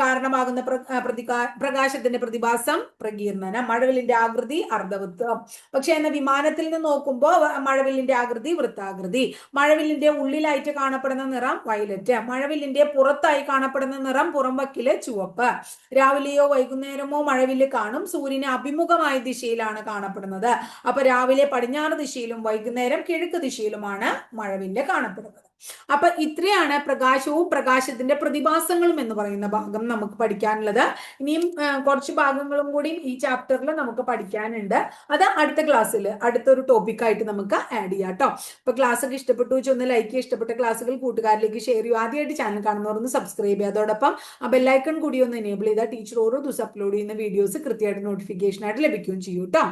കാരണമാകുന്ന പ്രതികാ- പ്രകാശത്തിന്റെ പ്രതിഭാസം പ്രകീർണന മഴവില്ലിന്റെ ആകൃതി അർദ്ധവൃത്തം. പക്ഷെ എന്ന വിമാനത്തിൽ നിന്ന് നോക്കുമ്പോൾ മഴവില്ലിന്റെ ആകൃതി വൃത്താകൃതി. മഴവില്ലിന്റെ ഉള്ളിലായിട്ട് കാണപ്പെടുന്ന നിറം വയലറ്റ്. മഴവില്ലിന്റെ പുറത്തായി കാണപ്പെടുന്ന നിറം പുറംവക്കിൽ ചുവപ്പ്. രാവിലെയോ വൈകുന്നേരമോ മഴവില്ല് കാണും. സൂര്യന് അഭിമുഖമായ ദിശയിലാണ് കാണപ്പെടുന്നത്. അപ്പൊ രാവിലെ പടിഞ്ഞാറ് ദിശയിലും വൈകുന്നേരം കിഴക്ക് ദിശയിലുമാണ് മഴവില്ല് കാണപ്പെടുന്നത്. അപ്പൊ ഇത്രയാണ് പ്രകാശവും പ്രകാശത്തിന്റെ പ്രതിഭാസങ്ങളും എന്ന് പറയുന്ന ഭാഗം നമുക്ക് പഠിക്കാനുള്ളത്. ഇനിയും കുറച്ച് ഭാഗങ്ങളും കൂടി ഈ ചാപ്റ്ററിൽ നമുക്ക് പഠിക്കാനുണ്ട്. അത് അടുത്ത ക്ലാസ്സിൽ അടുത്തൊരു ടോപ്പിക്കായിട്ട് നമുക്ക് ആഡ് ചെയ്യാം കേട്ടോ. അപ്പൊ ക്ലാസ് ഒക്കെ ഇഷ്ടപ്പെട്ടു ഒന്ന് ലൈക്ക് ഇഷ്ടപ്പെട്ട ക്ലാസ്സുകൾ കൂട്ടുകാരിലേക്ക് ഷെയർ ചെയ്യൂ ആദ്യമായിട്ട് ചാനൽ കാണുന്നവർ ഒന്ന് സബ്സ്ക്രൈബ് ചെയ്യുക. അതോടൊപ്പം ആ ബെല്ലൈക്കൺ കൂടി ഒന്ന് എനേബിൾ ചെയ്താൽ ടീച്ചർ ഓരോ ദിവസം അപ്ലോഡ് ചെയ്യുന്ന വീഡിയോസ് കൃത്യമായിട്ട് നോട്ടിഫിക്കേഷൻ ആയിട്ട് ലഭിക്കുകയും ചെയ്യും കേട്ടോ.